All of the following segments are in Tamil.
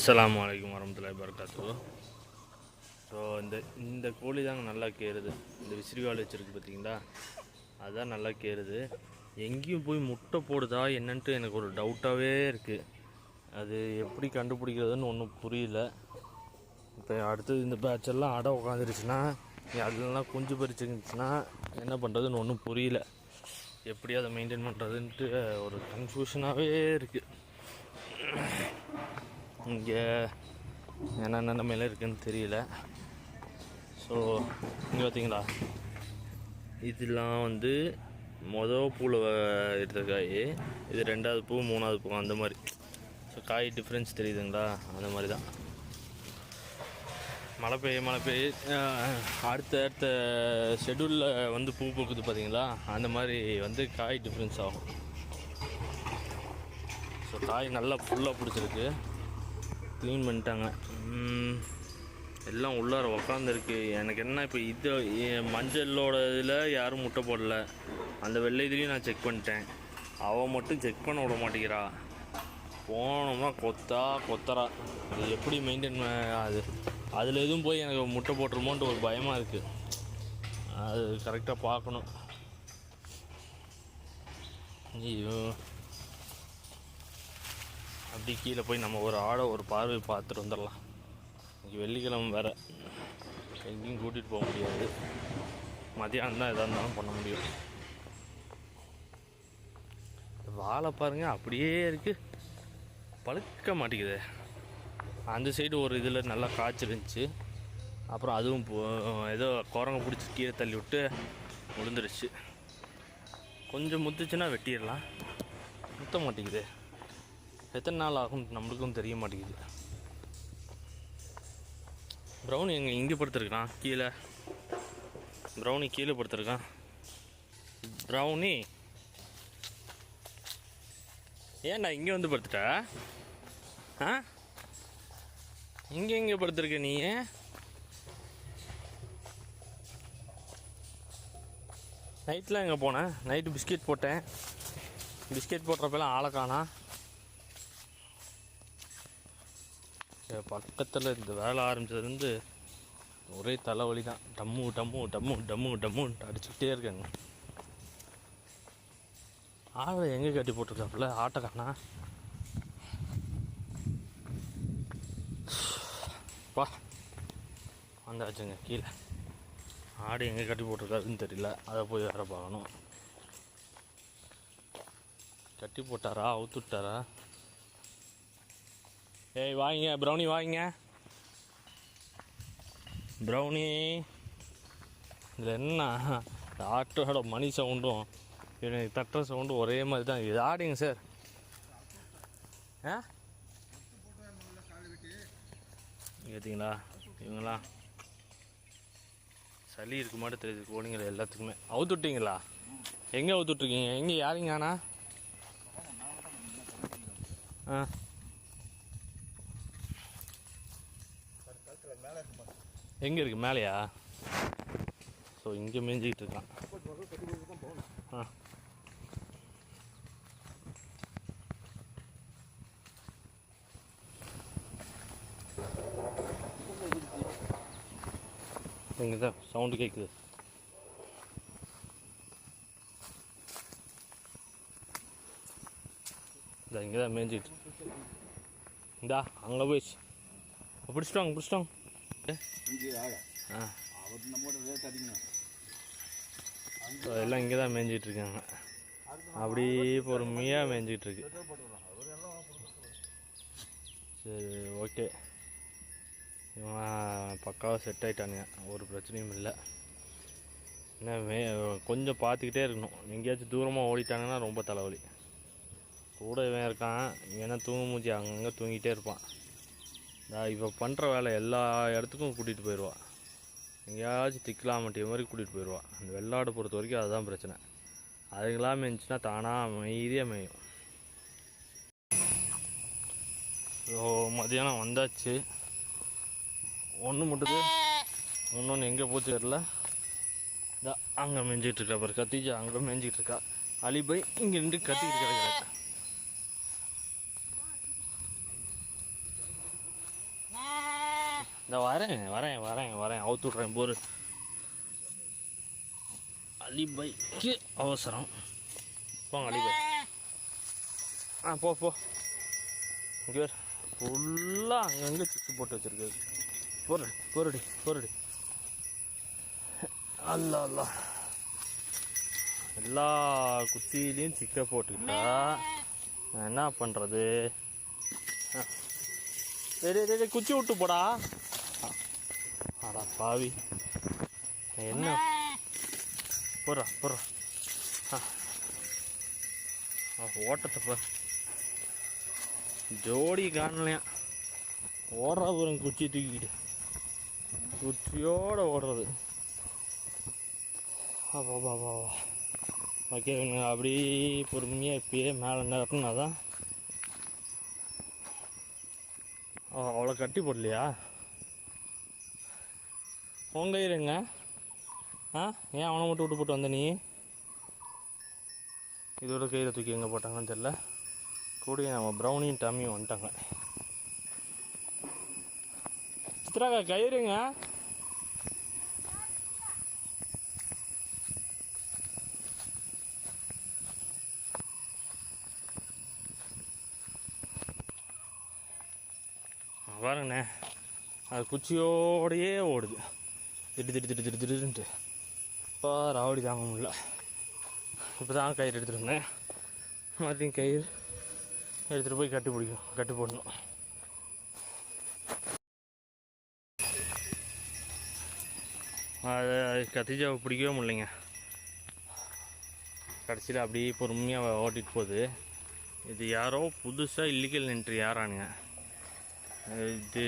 அஸ்லாம் வலைக்கம் வரமத்துல்லாஹி வரகாத்து ஸோ இந்த இந்த கோழி தாங்க நல்லா கேறுது இந்த விசிறிவால் வச்சுருக்கு பார்த்தீங்களா அதுதான் நல்லா கேறுது எங்கேயும் போய் முட்டை போடுதா என்னன்ட்டு எனக்கு ஒரு டவுட்டாகவே இருக்குது அது எப்படி கண்டுபிடிக்கிறதுன்னு ஒன்றும் புரியல. இப்போ அடுத்தது இந்த பேட்செல்லாம் அடை உட்காந்துருச்சுன்னா அதுலலாம் குஞ்சு பறிச்சுருந்துச்சுன்னா என்ன பண்ணுறதுன்னு ஒன்றும் புரியல. எப்படி அதை மெயின்டைன் பண்ணுறதுன்ட்டு ஒரு கன்ஃபியூஷனாகவே இருக்குது இங்கே என்னென்ன நிலமையில இருக்குன்னு தெரியல. ஸோ இங்கே பார்த்தீங்களா இதெல்லாம் வந்து மொதல் பூவில் எடுத்த காய் இது ரெண்டாவது பூ மூணாவது பூ அந்த மாதிரி. ஸோ காய் டிஃப்ரென்ஸ் தெரியுதுங்களா? அந்த மாதிரி தான். மழை பெய்ய மழை பெய்ய அடுத்த அடுத்த ஷெடியூலில் வந்து பூ பூக்குது பார்த்தீங்களா அந்த மாதிரி வந்து காய் டிஃப்ரென்ஸ் ஆகும். ஸோ காய் நல்லா ஃபுல்லாக பிடிச்சிருக்கு. க்ளீன் பண்ணிட்டாங்க. எல்லாம் உள்ளார உக்காந்துருக்கு. எனக்கு என்ன இப்போ இது மஞ்சளோட இதில் யாரும் முட்டை போடல. அந்த வெள்ளை இதுலேயும் நான் செக் பண்ணிட்டேன். அவள் மட்டும் செக் பண்ண விட மாட்டேங்கிறா. போனோம்னா கொத்தா கொத்தரா. அது எப்படி மெயின்டைன் அது அதில் எதுவும் போய் எனக்கு முட்டை போட்டுருமோன்ட்டு ஒரு பயமாக இருக்குது அது கரெக்டாக பார்க்கணும். ஐயோ. அப்படி கீழே போய் நம்ம ஒரு ஆடை ஒரு பார்வை பார்த்துட்டு வந்துடலாம். இன்னைக்கு வெள்ளிக்கிழமை வேற. எங்கேயும் கூட்டிகிட்டு போக முடியாது. மதியானம் தான் எதாக இருந்தாலும் பண்ண முடியும். வாழை பாருங்க அப்படியே இருக்குது பழுக்க மாட்டேங்குது. அந்த சைடு ஒரு இதில் நல்லா காய்ச்சிருந்துச்சு அப்புறம் அதுவும் போ- ஏதோ குரங்க பிடிச்சி கீழே தள்ளி விட்டு விழுந்துருச்சு கொஞ்சம் முத்துச்சுன்னா வெட்டிடலாம். முத்த மாட்டேங்குது. எத்தனை நாள் ஆகும் நம்மளுக்கும் தெரிய மாட்டேங்குது. ப்ரௌனி எங்கே இங்கே படுத்துருக்கான் கீழே. ப்ரௌனி கீழே படுத்துருக்கான். ப்ரௌனி ஏன்டா இங்கே வந்து படுத்துட்ட? ஆ? இங்கே எங்கே படுத்துருக்க நீ? நைட்டில் எங்கே போனேன் நைட்டு பிஸ்கெட் போட்டேன். பிஸ்கெட் போடுறப்பெல்லாம் ஆளை காணா பக்கத்தில் இந்த வேலை ஆரம்பித்ததுலேருந்து ஒரே தலைவலி தான். டம்மு டம்மு டம்மு டம்மு டம்முன்ட்டு அடிச்சுக்கிட்டே இருக்காங்க. ஆளை எங்கே கட்டி போட்டிருக்காப்புல? ஆட்டை பா. வந்தாச்சுங்க கீழே. ஆடு எங்கே கட்டி போட்டிருக்காருன்னு தெரியல. அதை போய் வேற பார்க்கணும். கட்டி போட்டாரா? அவுத்து விட்டாரா? ஏய் வாங்க ப்ரௌனி வாங்க. ப்ரௌனி இதில் என்ன? டாக்டரோட ஆட்டோட மணி சவுண்டும் எனக்கு தட்டுற சவுண்டும் ஒரே மாதிரி தான் இது ஆடுங்க சார் ஆ? பார்த்தீங்களா இவங்களா? சளி இருக்கு மாட்டு தெரியுது கோழிங்களை எல்லாத்துக்குமே. அவுத்துட்டிங்களா? எங்கே அவுத்துட்ருக்கீங்க எங்கே யாருங்க ஆனா? ஆ? எங்கே இருக்கு? மேலேயா? ஸோ இங்கே மேய்ஞ்சிக்கிட்டு இருக்கான். ஆ. இங்கே தான் சவுண்டு கேட்குது இங்கே தான் மேய்ஞ்சிட்டு இந்தா அங்கே போயிடுச்சு பிடிச்சிட்டோங்க பிடிச்சிட்டோங்க எல்லாம் இங்கே தான் மேய்ஞ்சிட்டு இருக்காங்க. அப்படி பொறுமையாக மேய்ஞ்சிட்டு இருக்கு. சரி ஓகே. இவன் பக்காவாக செட் ஆயிட்டானுங்க. ஒரு பிரச்சனையும் இல்லை. என்ன மே கொஞ்சம் பார்த்துக்கிட்டே இருக்கணும். எங்கேயாச்சும் தூரமாக ஓடிட்டாங்கன்னா ரொம்ப தலைவலி. கூட இவன் இருக்கான். இவனா தூங்க மூஞ்சி அங்கங்கே தூங்கிட்டே இருப்பான். நான் இப்போ பண்ணுற வேலை எல்லா இடத்துக்கும் கூட்டிகிட்டு போயிடுவான் எங்கேயாச்சும் திக்கலாமட்டிய மாதிரி கூட்டிகிட்டு போயிடுவான் அந்த வெள்ளாடு பொறுத்த வரைக்கும் அதுதான் பிரச்சனை. அதுங்களாம் மேய்ஞ்சுன்னா தானாக அமைதியாக மேயும். ஸோ மதியானம் வந்தாச்சு. ஒன்று மட்டுது. இன்னொன்று எங்கே போச்சு தெரில இதா அங்கே மேய்ஞ்சிட்டு இருக்கா பாரு கத்திஜா அங்கே மேஞ்சிக்கிட்டு இருக்கா. அலிபாய் இங்கே நின்று கத்திக்கிட்டு கிடக்கிறேன் இந்த வரேன் வரேன் வரேன் வரேன். அவுத்து விட்றேன் போரு. அலிபைக்கு அவசரம். போங்க அலிபை. ஆ போ போ. இங்கே ஃபுல்லாக அங்கங்கே சுற்றி போட்டு வச்சுருக்கு போடுறேன் போருடி போருடி. அல்ல அல்ல. எல்லா குத்திலையும் சிக்க போட்டுக்கிட்டா என்ன பண்ணுறது சரி சரி குச்சி விட்டு போடா. அடா பாவி என்ன போடுறா போடுறா ஆ ஓட்டத்தை பாரு ஜோடி காணலையா? ஓடுறா பாருங்க குச்சி தூக்கிக்கிட்டு. குச்சியோட ஓடுறது. அப்பா அப்பா ஓகே அப்படி பொறுமையாக இப்பயே மேலே நிறக்குனா தான் அவ்வளோ கட்டி போடலையா? உங்க இருங்க. ஆ? ஏன் அவனை மட்டும் விட்டு போட்டு வந்த நீ? இதோட கையில் தூக்கி எங்கே போட்டாங்கன்னு தெரில கூடிய நம்ம ப்ரௌனியும் டம்மியும் வந்துட்டாங்க. சித்ராக்கா கயிறுங்க பாருங்கண்ணே. அது குச்சியோடையே ஓடுது. திடு திட்டு திட்டு திடு திடுன்ட்டு இப்போ ராவடி தாங்க முடியல. இப்போ தான் கயிறு எடுத்துகிட்டு வந்தேன். மறுபடியும் கயிறு எடுத்துகிட்டு போய் கட்டி பிடிக்கும் கட்டி போடணும். அது அது கத்திஜாவை பிடிக்கவே முடியலைங்க. கடைசியில் அப்படியே பொறுமையாக ஓட்டிகிட்டு போகுது. இது யாரோ புதுசாக இல்லீகல் என்ட்ரி யாரானுங்க. இது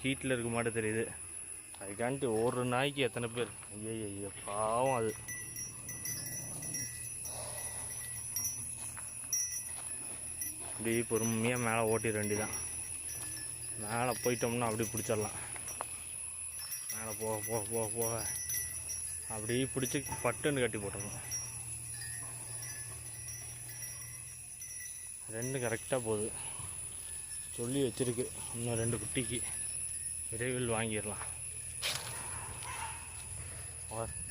ஹீட்டில் இருக்க மாட்டே தெரியுது. அதுக்காண்டி ஒரு நாய்க்கு எத்தனை பேர்? ஐயோ ஐயோ பாவம் அது. இப்படி பொறுமையாக மேலே ஓட்டிட வேண்டியதான் மேலே போயிட்டோம்னா அப்படி பிடிச்சிடலாம். மேலே போக போக போக போக. அப்படியே பிடிச்சி பட்டுன்னு கட்டி போட்டுருணும் ரெண்டு கரெக்டாக போகுது. சொல்லி வச்சிருக்கு. இன்னும் ரெண்டு குட்டிக்கு. விரைவில் வாங்கிடலாம்.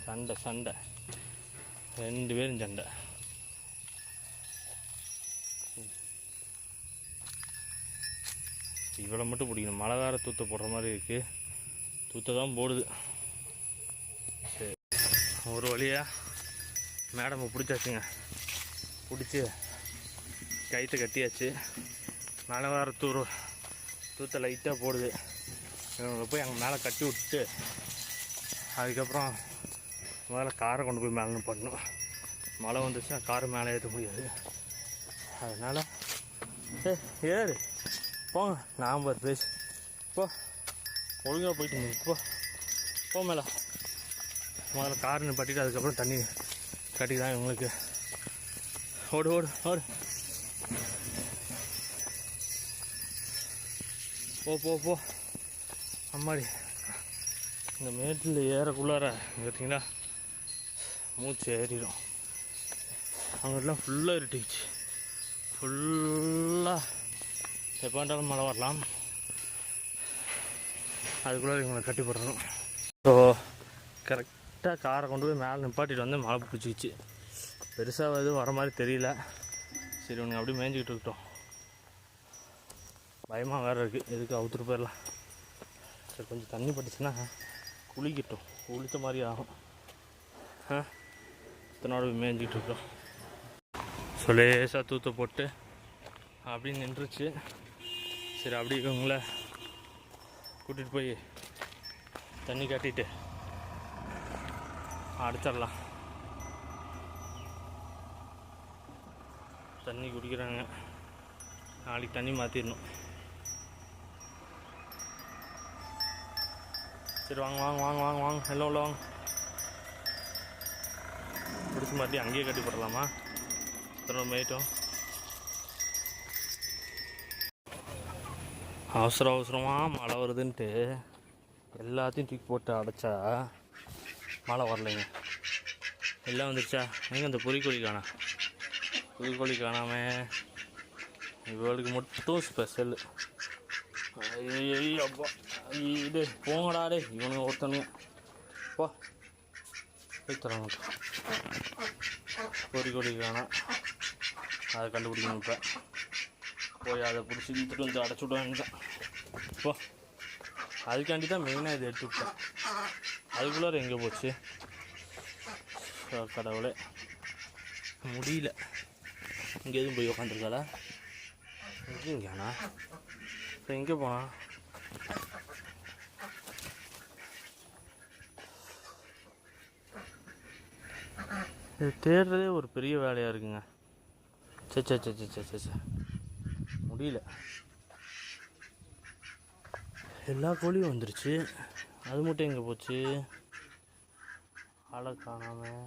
சண்டை சண்டை. ரெண்டு பேரும் சண்டை. இவ்வளோ மட்டும் பிடிக்கணும். மழை வேறு தூத்த போடுற மாதிரி இருக்குது தூத்த தான் போடுது. சரி. ஒரு வழியாக மேடமை பிடிச்சாச்சுங்க. பிடிச்சி கயிற்று கட்டியாச்சு. மழை வேற தூர் தூத்த லைட்டாக போடுது. இவங்களை போய் அங்கே மேலே கட்டி விட்டுட்டு அதுக்கப்புறம் முதல்ல காரை கொண்டு போய் மேலே பண்ணணும் மழை வந்துச்சுன்னா காரை மேலே ஏற்ற முடியாது. அதனால் ஏ ஏறு. போங்க நான் பாரு பேசு. போ. ஒழுங்காக போயிட்டு போ. போ மேலே. முதல்ல கார் நிப்பாட்டிட்டு அதுக்கப்புறம் தண்ணி கட்டிக்கலாம் இவங்களுக்கு. ஓடு ஓடு ஓடு. போ போ போ. அம்மாடி. இந்த மேட்டில் ஏறக்குள்ளார பார்த்தீங்களா மூச்சு ஏறிடும். அங்கிட்டலாம் ஃபுல்லாக இருட்டிச்சு ஃபுல்லாக எப்போன்றாலும் மழை வரலாம். அதுக்குள்ளே இவங்களை கட்டி போடணும். ஸோ கரெக்டாக காரை கொண்டு போய் மேலே நிப்பாட்டிட்டு வந்து மழை பிடிச்சிக்கிச்சு. பெருசாக எதுவும் வர மாதிரி தெரியல. சரி உனக்கு அப்படியே மேய்ஞ்சிக்கிட்டு இருக்கட்டும். பயமாக வேறு இருக்குது எதுக்கு அவுத்துட்டு போயிடலாம். சரி கொஞ்சம் தண்ணி பட்டுச்சுன்னா குளிக்கட்டும். குளித்த மாதிரி ஆகும். ஆ? இத்தனோட மேய்ஞ்சிட்டு இருக்கோம் ஸோ லேசாக தூத்த போட்டு அப்படி நின்றுச்சு. சரி அப்படி இவங்கள கூட்டிகிட்டு போய் தண்ணி காட்டிட்டு அடிச்சிடலாம். தண்ணி குடிக்கிறாங்க. நாளைக்கு தண்ணி மாற்றிடணும் சரி வாங்க வாங்க வாங்க வாங்க வாங்க. எல்லாம் உள்ள வாங்க. பிடிச்சி மாட்டி அங்கேயே கட்டி போடலாமா? இத்தனை மேய்ட்டோம் அவசர அவசரமாக மழை வருதுன்ட்டு எல்லாத்தையும் தூக்கி போட்டு அடைச்சா மழை வரலைங்க. எல்லாம் வந்துருச்சா? எங்கே அந்த பொறிக்கோழி காணா? புதுக்கோழி காணாமே இவளுக்கு மட்டும் ஸ்பெஷல் அப்பா. இது போங்கடா டே இவனுக்கு ஒருத்தனுங்க. அப்பா போய் தராங்க கொடி காணோம் அதை கண்டுபிடிக்கணும் இப்போ. போய் அதை பிடிச்சி இழுத்துட்டு வந்து அடைச்சி விடுவாங்க இப்போ அதுக்காண்டி தான் மெயினாக இதை எடுத்து விட்டேன். அதுக்குள்ளார எங்கே போச்சு? கடவுளே. முடியல. இங்கே எதுவும் போய் உக்காந்துருக்காளா? எங்கேயாண்ணா இப்போ எங்கே போனா? இது தேடுறதே ஒரு பெரிய வேலையாக இருக்குங்க. சே சே சே சே சே சே சே முடியல. எல்லா கோழியும் வந்துருச்சு. அது மட்டும் எங்கே போச்சு? ஆளை காணாமல்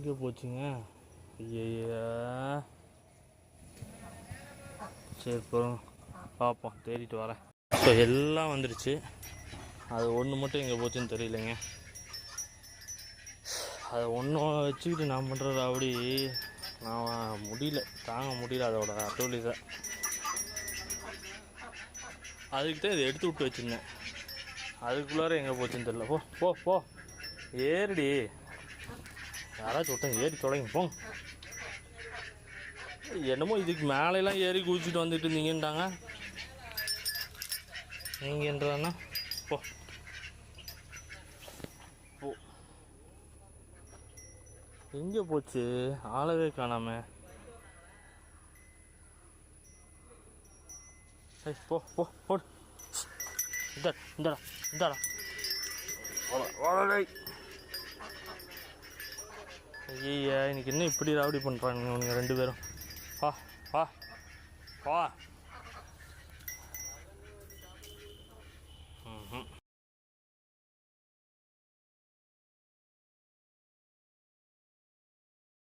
எங்கே போச்சுங்க? ஐயா சரி இப்போ பார்ப்போம் தேடிட்டு வரேன். ஸோ எல்லாம் வந்துடுச்சு அது ஒன்று மட்டும் எங்கே போச்சுன்னு தெரியலைங்க. அதை ஒன்று வச்சுக்கிட்டு நான் பண்ணுற அப்படி நான் முடியல. தாங்க முடியல அதோட அட்டோலிஸை அதுக்கு தான் இதை எடுத்து விட்டு வச்சுருந்தேன். அதுக்குள்ளார எங்கே போச்சுன்னு தெரியல. போ போ போ. ஏறுடி. யாராச்சும் ஒருத்தன் ஏறி தொடங்கி போங்க. என்னமோ இதுக்கு மேலெலாம் ஏறி குதிச்சுட்டு வந்துட்டு இருந்தீங்கன்றாங்க நீங்கன்றாண்ணா போ. போ. எங்கே போச்சு? ஆளவே காணாம. ஏய் போ போ போடு. இந்த இந்தடா இந்தடா. ஐயா இன்னைக்கு என்ன இப்படி ராவடி பண்ணுறாங்க இவனுங்க ரெண்டு பேரும்? வா வா வா.